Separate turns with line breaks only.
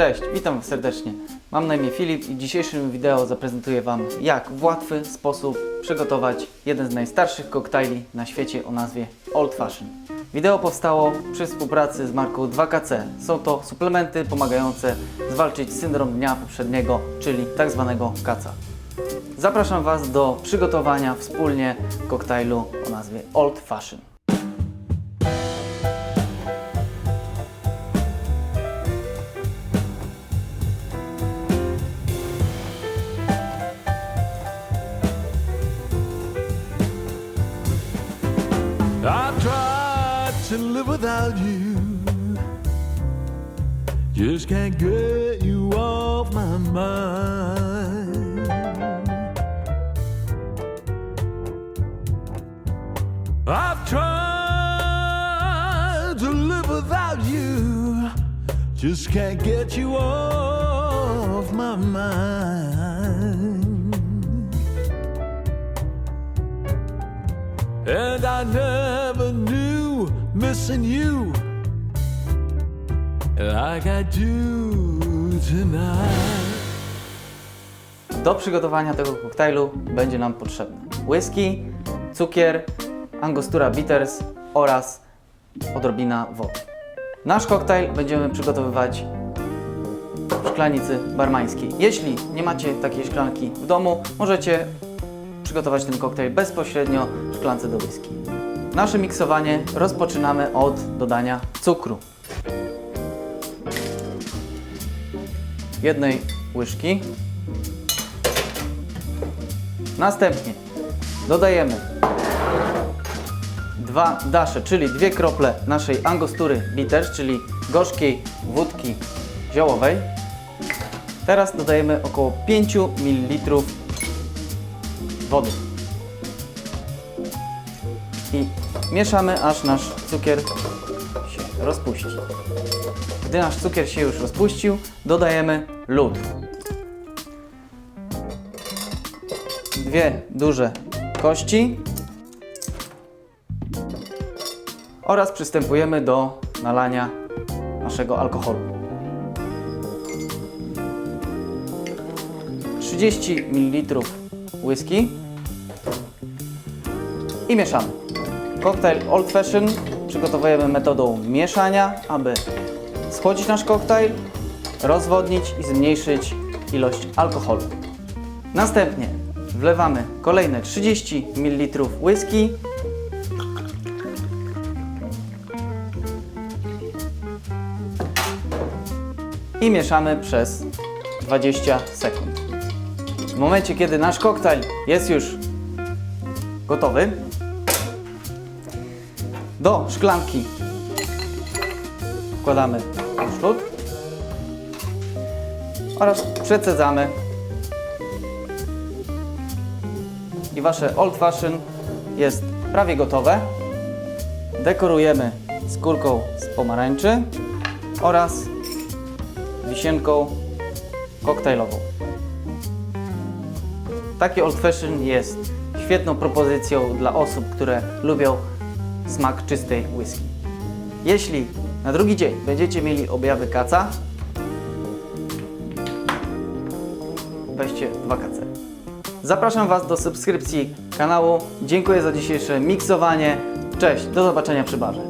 Cześć, witam serdecznie. Mam na imię Filip i w dzisiejszym wideo zaprezentuję Wam, jak w łatwy sposób przygotować jeden z najstarszych koktajli na świecie o nazwie Old Fashion. Wideo powstało przy współpracy z marką 2KC. Są to suplementy pomagające zwalczyć syndrom dnia poprzedniego, czyli tak zwanego kaca. Zapraszam Was do przygotowania wspólnie koktajlu o nazwie Old Fashion.
To live without you. Just can't get you off my mind. I've tried to live without you. Just can't get you off my mind. And I never knew missing you like I do tonight.
Do przygotowania tego koktajlu będzie nam potrzebny whisky, cukier, angostura bitters oraz odrobina wody. Nasz koktajl będziemy przygotowywać w szklanicy barmańskiej. Jeśli nie macie takiej szklanki w domu, możecie przygotować ten koktajl bezpośrednio w szklance do whisky. Nasze miksowanie rozpoczynamy od dodania cukru. Jednej łyżki Następnie dodajemy dwa dasze, czyli dwie krople naszej angostury bitters, czyli gorzkiej wódki ziołowej. Teraz dodajemy około 5 ml wody. I mieszamy, aż nasz cukier się rozpuści. Gdy nasz cukier się już rozpuścił, dodajemy lód. dwie duże kości oraz przystępujemy do nalania naszego alkoholu. 30 ml whisky i mieszamy. Koktajl Old Fashion przygotowujemy metodą mieszania, aby schłodzić nasz koktajl, rozwodnić i zmniejszyć ilość alkoholu. Następnie wlewamy kolejne 30 ml whisky. I mieszamy przez 20 sekund. W momencie, kiedy nasz koktajl jest już gotowy, do szklanki wkładamy lód oraz przecedzamy i wasze old fashion jest prawie gotowe. Dekorujemy skórką z pomarańczy oraz wisienką koktajlową. Taki old fashion jest świetną propozycją dla osób, które lubią smak czystej whisky. Jeśli na drugi dzień będziecie mieli objawy kaca, weźcie 2KC. Zapraszam Was do subskrypcji kanału. Dziękuję za dzisiejsze miksowanie. Cześć, do zobaczenia przy barze.